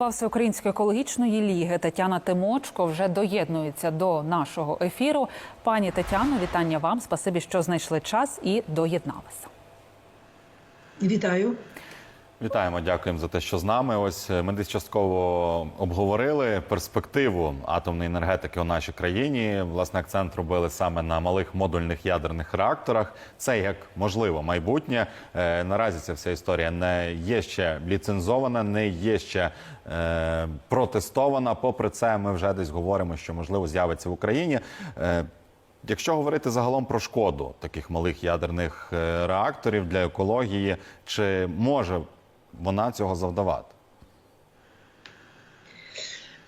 Голова Всеукраїнської екологічної ліги Тетяна Тимочко вже доєднується до нашого ефіру. Пані Тетяно, вітання вам. Спасибі, що знайшли час і доєдналися. Вітаю. Вітаємо, дякуємо за те, що з нами. Ось е, ми десь частково обговорили перспективу атомної енергетики у нашій країні. Власне, акцент робили саме на малих модульних ядерних реакторах. Це як можливо майбутнє. Е, наразі ця вся історія не є ще ліцензована, не є ще е, протестована. Попри це, ми вже десь говоримо, що можливо з'явиться в Україні. Якщо говорити загалом про шкоду таких малих ядерних реакторів для екології, чи може вона цього завдавати?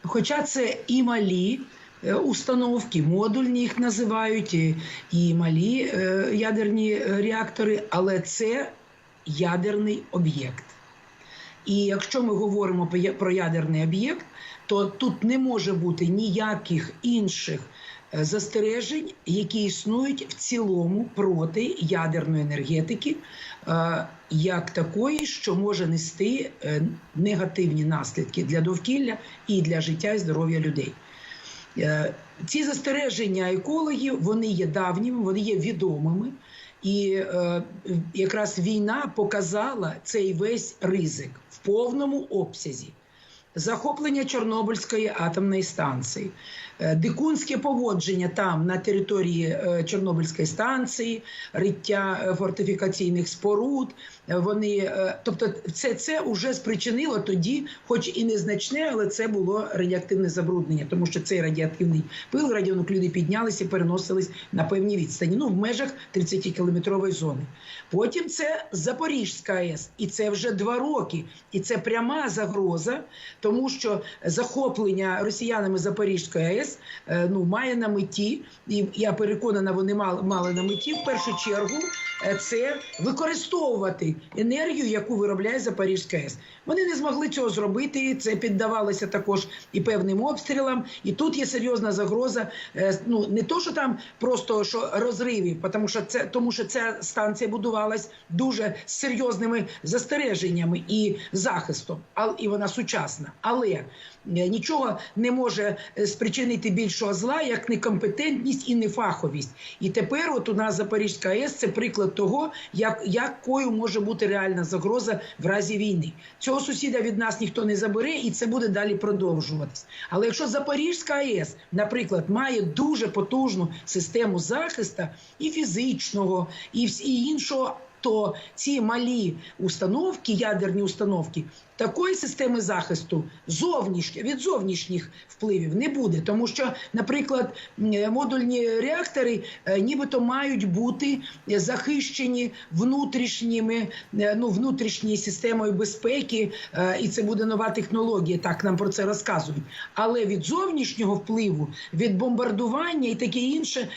Хоча це і малі е, установки, модульні їх називають, і, і малі е, ядерні реактори, але це ядерний об'єкт. І якщо ми говоримо про ядерний об'єкт, то тут не може бути ніяких інших е, застережень, які існують в цілому проти ядерної енергетики, е, як такої, що може нести е, негативні наслідки для довкілля і для життя і здоров'я людей. Е, Ці застереження екологів вони є давніми, вони є відомими. І якраз війна показала цей весь ризик в повному обсязі. Захоплення Чорнобильської атомної станції, е, дикунське поводження там на території е, Чорнобильської станції, риття е, фортифікаційних споруд. Вони, тобто, це, це вже спричинило тоді, хоч і незначне, але це було радіоактивне забруднення, тому що цей радіоактивний пил, радіонукліди піднялися переносились на певні відстані, ну в межах 30-кілометрової зони. Потім це Запорізька АЕС, і це вже два роки. І це пряма загроза, тому що захоплення росіянами Запорізької АЕС е, ну, має на меті, і я переконана, вони мали, мали на меті в першу чергу е, це використовувати енергію, яку виробляє Запорізька АЕС. Вони не змогли цього зробити. Це піддавалося також і певним обстрілам. І тут є серйозна загроза. е, Ну не то, що там просто що розривів, тому що це тому, що ця станція будувалась дуже серйозними застереженнями і захистом, а і вона сучасна. Але е, нічого не може е, спричинити більшого зла, як некомпетентність і нефаховість. І тепер, от у нас Запорізька АЕС це приклад того, як якою може бути реальна загроза в разі війни. Цього сусіда від нас ніхто не забере, і це буде далі продовжуватись. Але якщо Запорізька АЕС, наприклад, має дуже потужну систему захисту і фізичного, і іншого. То ці малі установки, ядерні установки, такої системи захисту зовнішньо від зовнішніх впливів не буде, тому що, наприклад, модульні реактори е, нібито мають бути захищені внутрішніми, е, ну внутрішньою системою безпеки, е, і це буде нова технологія. Так нам про це розказують. Але від зовнішнього впливу, від бомбардування і таке інше,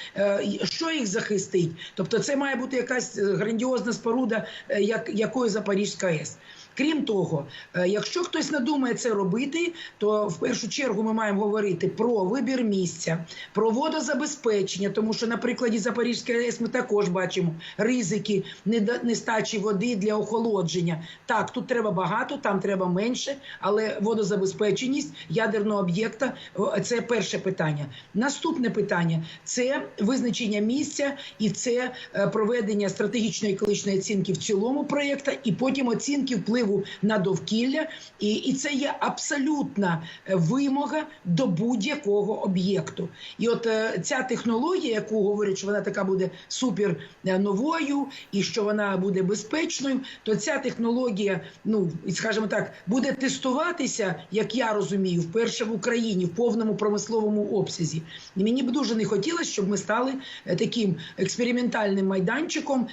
що їх захистить? Тобто, це має бути якась грандіозна споруда, е, як якою Запорізька АЕС. Крім того, е, якщо хтось надумає це робити, то в першу чергу ми маємо говорити про вибір місця, про водозабезпечення, тому що на прикладі Запорізької АЕС ми також бачимо ризики нестачі води для охолодження. Так, тут треба багато, там треба менше, але водозабезпеченість ядерного об'єкта це перше питання. Наступне питання це визначення місця і це е, проведення стратегічної екологічної оцінки в цілому проєкта, і потім оцінки впливу на довкілля. І, і це є абсолютна е, вимога до будь-якого об'єкту. І от е, ця технологія, яку говорять, що вона така буде супер е, новою і що вона буде безпечною, то ця технологія, ну і скажімо так, буде тестуватися, як я розумію, вперше в Україні в повному промисловому обсязі. І мені б дуже не хотілося, щоб ми стали таким експериментальним майданчиком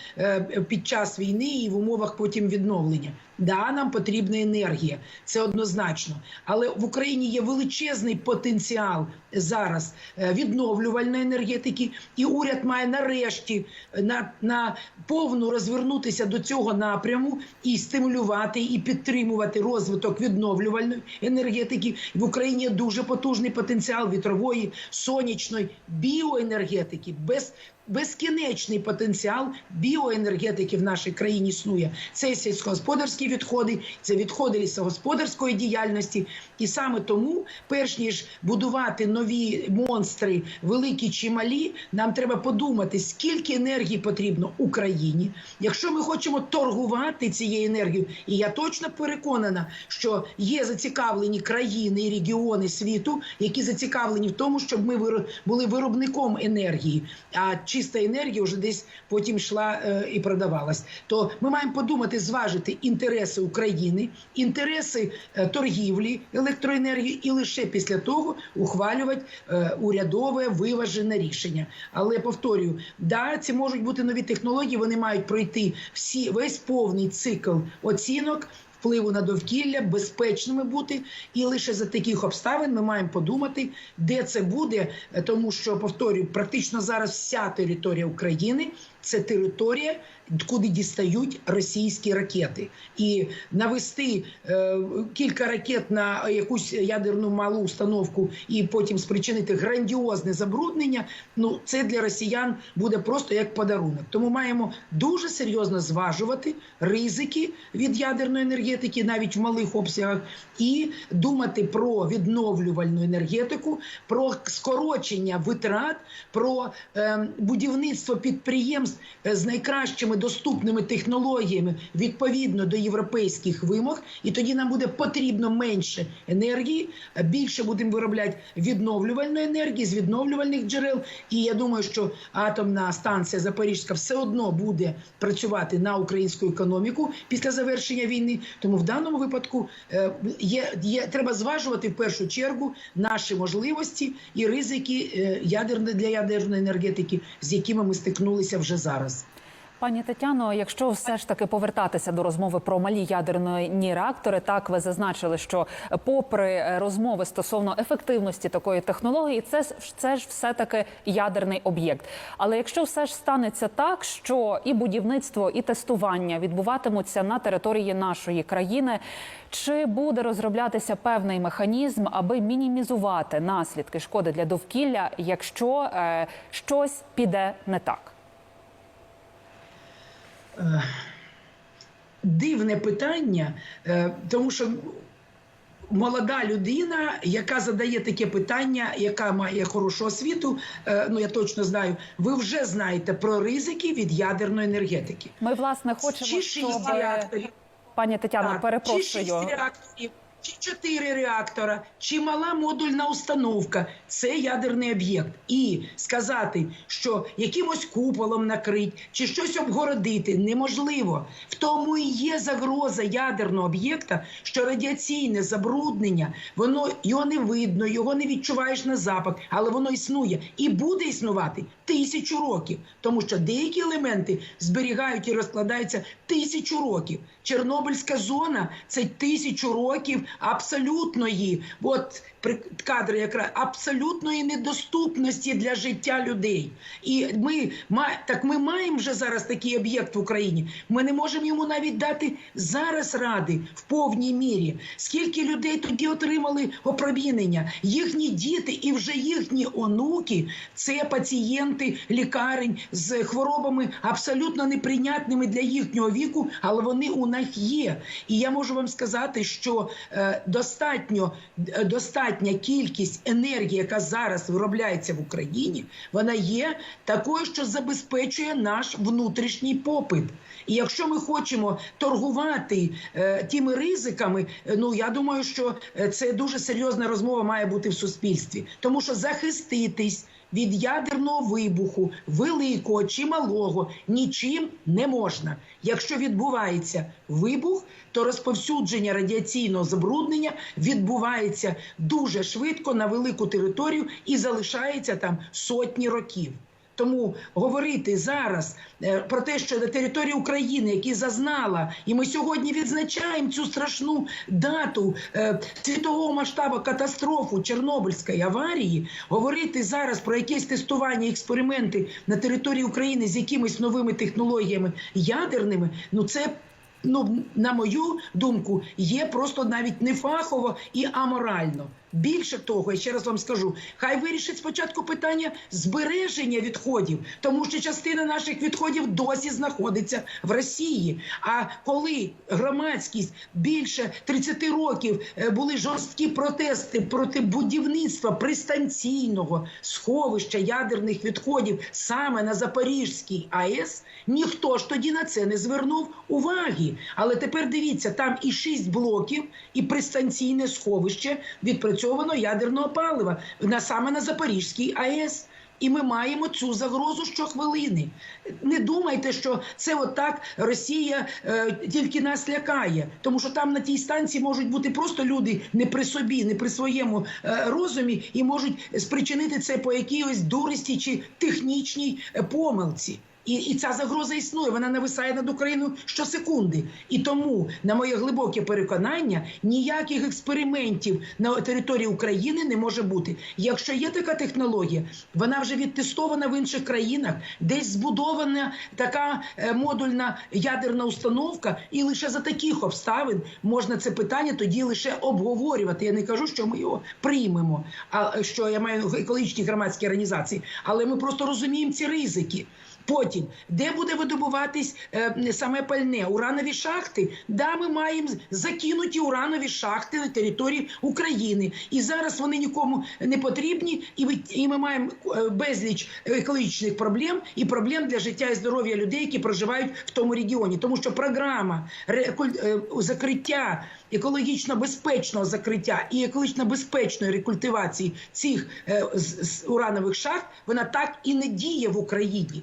під час війни і в умовах потім відновлення. Да, нам потрібна енергія, це однозначно. Але в Україні є величезний потенціал зараз е, відновлювальної енергетики, і уряд має нарешті е, на, на повну розвернутися до цього напряму і стимулювати і підтримувати розвиток відновлювальної енергетики. В Україні є дуже потужний потенціал вітрової, сонячної, біоенергетики, без Безкінечний потенціал біоенергетики в нашій країні існує. Це сільськогосподарські відходи, це відходи лісогосподарської діяльності. І саме тому, перш ніж будувати нові монстри, великі чи малі, нам треба подумати, скільки енергії потрібно Україні. Якщо ми хочемо торгувати цією енергією, і я точно переконана, що є зацікавлені країни і регіони світу, які зацікавлені в тому, щоб ми були виробником енергії, а чиста енергія вже десь потім йшла е, і продавалась. То ми маємо подумати, зважити інтереси України, інтереси е, торгівлі електроенергії, і лише після того ухвалювати е, урядове виважене рішення. Але повторюю, да, це можуть бути нові технології. Вони мають пройти всі весь повний цикл оцінок. Впливу на довкілля, безпечними бути, і лише за таких обставин ми маємо подумати, де це буде, е, тому що повторюю, практично зараз вся територія України це територія, куди дістають російські ракети, і навести е, кілька ракет на якусь ядерну малу установку і потім спричинити грандіозне забруднення. Ну це для росіян буде просто як подарунок. Тому маємо дуже серйозно зважувати ризики від ядерної енергетики, навіть в малих обсягах, і думати про відновлювальну енергетику, про скорочення витрат, про е, будівництво підприємств е, з найкращими доступними технологіями відповідно до європейських вимог, і тоді нам буде потрібно менше енергії, більше будемо виробляти відновлювальної енергії з відновлювальних джерел. І я думаю, що атомна станція Запорізька все одно буде працювати на українську економіку після завершення війни. Тому в даному випадку е, є, є треба зважувати в першу чергу наші можливості і ризики е, ядерної для ядерної енергетики, з якими ми стикнулися вже зараз. Пані Тетяно, якщо все ж таки повертатися до розмови про малі ядерні реактори, так ви зазначили, що попри розмови стосовно ефективності такої технології, це це ж все таки ядерний об'єкт. Але якщо все ж станеться так, що і будівництво, і тестування відбуватимуться на території нашої країни, чи буде розроблятися певний механізм, аби мінімізувати наслідки шкоди для довкілля, якщо е, щось піде не так? Дивне питання, е, тому що молода людина, яка задає таке питання, яка має хорошу освіту, е, ну я точно знаю, ви вже знаєте про ризики від ядерної енергетики. Ми власне хочемо, щоб пані Тетяна, так, чи шість реакторів, чи чотири реактора, чи мала модульна установка це ядерний об'єкт. І сказати, що якимось куполом накрить чи щось обгородити неможливо. В тому і є загроза ядерного об'єкта, що радіаційне забруднення, воно його не видно, його не відчуваєш на запах, але воно існує і буде існувати тисячу років, тому що деякі елементи зберігають і розкладаються тисячу років. Чорнобильська зона це тисячу років абсолютної, от кадри якраз абсолютної недоступності для життя людей. І ми так ми маємо вже зараз такий об'єкт в Україні. Ми не можемо йому навіть дати зараз ради в повній мірі. Скільки людей тоді отримали опромінення? Їхні діти і вже їхні онуки це пацієнти лікарень з хворобами абсолютно неприйнятними для їхнього віку, але вони у них є. І я можу вам сказати, що е, достатньо е, достатня кількість енергії, яка зараз виробляється в Україні, вона є такою, що забезпечує наш внутрішній попит. І якщо ми хочемо торгувати е, тими ризиками, е, ну я думаю, що це дуже серйозна розмова має бути в суспільстві, тому що захиститись від ядерного вибуху, великого чи малого, нічим не можна. Якщо відбувається вибух, то розповсюдження радіаційного забруднення відбувається дуже швидко на велику територію і залишається там сотні років. Тому говорити зараз е, про те, що на території України, які зазнала, і ми сьогодні відзначаємо цю страшну дату е, світового масштабу катастрофу Чорнобильської аварії, говорити зараз про якесь тестування, експерименти на території України з якимись новими технологіями ядерними, ну це. Ну, на мою думку, є просто навіть не фахово і аморально. Більше того, я ще раз вам скажу, хай вирішить спочатку питання збереження відходів, тому що частина наших відходів досі знаходиться в Росії. А коли громадськість більше 30 років е, були жорсткі протести проти будівництва пристанційного сховища ядерних відходів саме на Запорізькій АЕС, ніхто ж тоді на це не звернув уваги. Але тепер дивіться, там і шість блоків, і пристанційне сховище відпрацьовано ядерного палива на саме на Запорізькій АЕС. І ми маємо цю загрозу щохвилини. Не думайте, що це отак Росія е, тільки нас лякає, тому що там на тій станції можуть бути просто люди не при собі, не при своєму е, розумі, і можуть спричинити це по якійсь дурості чи технічній е, помилці. І, і ця загроза існує, вона нависає над Україною щосекунди. І тому, на моє глибоке переконання, ніяких експериментів на території України не може бути. Якщо є така технологія, вона вже відтестована в інших країнах, десь збудована така е, модульна ядерна установка, і лише за таких обставин можна це питання тоді лише обговорювати. Я не кажу, що ми його приймемо, а що я маю екологічні громадські організації, але ми просто розуміємо ці ризики. Потім, де буде видобуватись е, саме пальне? Уранові шахти? Да, ми маємо закинуті уранові шахти на території України. І зараз вони нікому не потрібні, і, ви, і ми маємо е, безліч екологічних проблем і проблем для життя і здоров'я людей, які проживають в тому регіоні. Тому що програма е, закриття екологічно безпечного закриття і екологічно безпечної рекультивації цих е, з- з уранових шахт, вона так і не діє в Україні.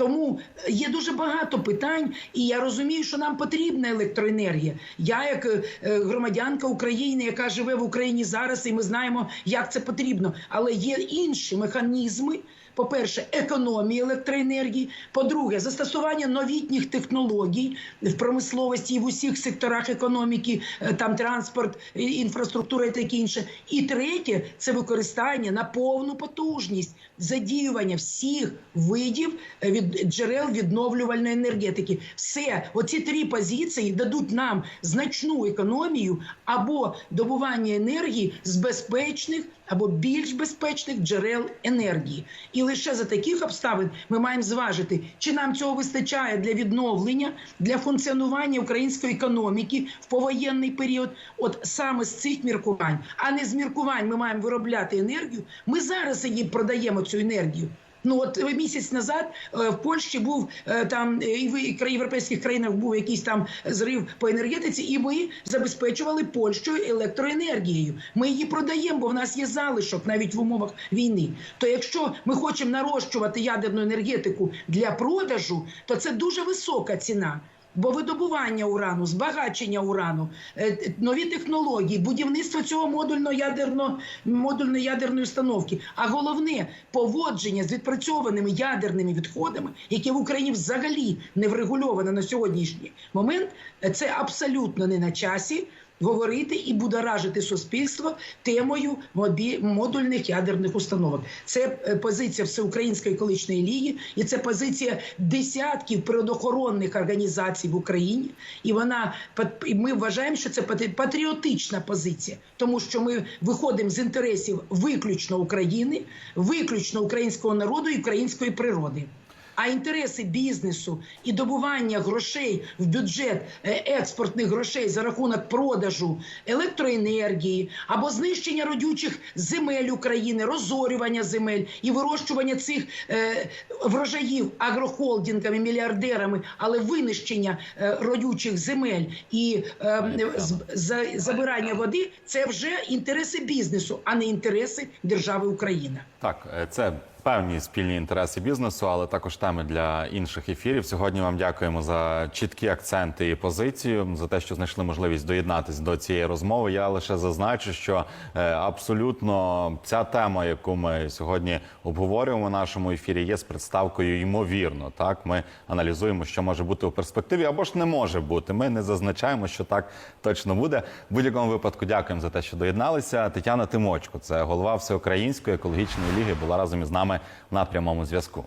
Тому є дуже багато питань, і я розумію, що нам потрібна електроенергія. Я, як е, громадянка України, яка живе в Україні зараз, і ми знаємо, як це потрібно. Але є інші механізми. По-перше, економія електроенергії. По-друге, застосування новітніх технологій в промисловості і в усіх секторах економіки, е, там транспорт, інфраструктура і таке інше. І третє це використання на повну потужність, задіювання всіх видів е, від джерел відновлювальної енергетики. Все, оці три позиції дадуть нам значну економію або добування енергії з безпечних або більш безпечних джерел енергії. І лише за таких обставин ми маємо зважити, чи нам цього вистачає для відновлення, для функціонування української економіки в повоєнний період. От саме з цих міркувань, а не з міркувань ми маємо виробляти енергію. Ми зараз її продаємо цю енергію. Ну от е, місяць назад е, в Польщі був е, там і в європейських країнах був якийсь там зрив по енергетиці, і ми забезпечували Польщу електроенергією. Ми її продаємо, бо в нас є залишок навіть в умовах війни. То якщо ми хочемо нарощувати ядерну енергетику для продажу, то це дуже висока ціна. Бо видобування урану, збагачення урану, е, нові технології, будівництво цього модульно ядерно модульної ядерної установки, а головне поводження з відпрацьованими ядерними відходами, які в Україні взагалі не врегульовано на сьогоднішній момент, це абсолютно не на часі. Говорити і будоражити суспільство темою модульних ядерних установок. Це е, позиція Всеукраїнської екологічної ліги, і це позиція десятків природоохоронних організацій в Україні. І вона і ми вважаємо, що це патріотична позиція, тому що ми виходимо з інтересів виключно України, виключно українського народу і української природи. А інтереси бізнесу і добування грошей в бюджет е, експортних грошей за рахунок продажу електроенергії або знищення родючих земель України, розорювання земель і вирощування цих е, врожаїв агрохолдингами, мільярдерами, але винищення е, родючих земель і е, з- за, забирання води це вже інтереси бізнесу, а не інтереси держави Україна. Так, е, це певні спільні інтереси бізнесу, але також теми для інших ефірів. Сьогодні вам дякуємо за чіткі акценти і позицію, за те, що знайшли можливість доєднатися до цієї розмови. Я лише зазначу, що е, абсолютно ця тема, яку ми сьогодні обговорюємо в нашому ефірі, є з представкою ймовірно. Так, ми аналізуємо, що може бути у перспективі, або ж не може бути. Ми не зазначаємо, що так точно буде. В будь-якому випадку дякуємо за те, що доєдналися. Тетяна Тимочко, це голова Всеукраїнської екологічної ліги, була разом із нами на прямому зв'язку.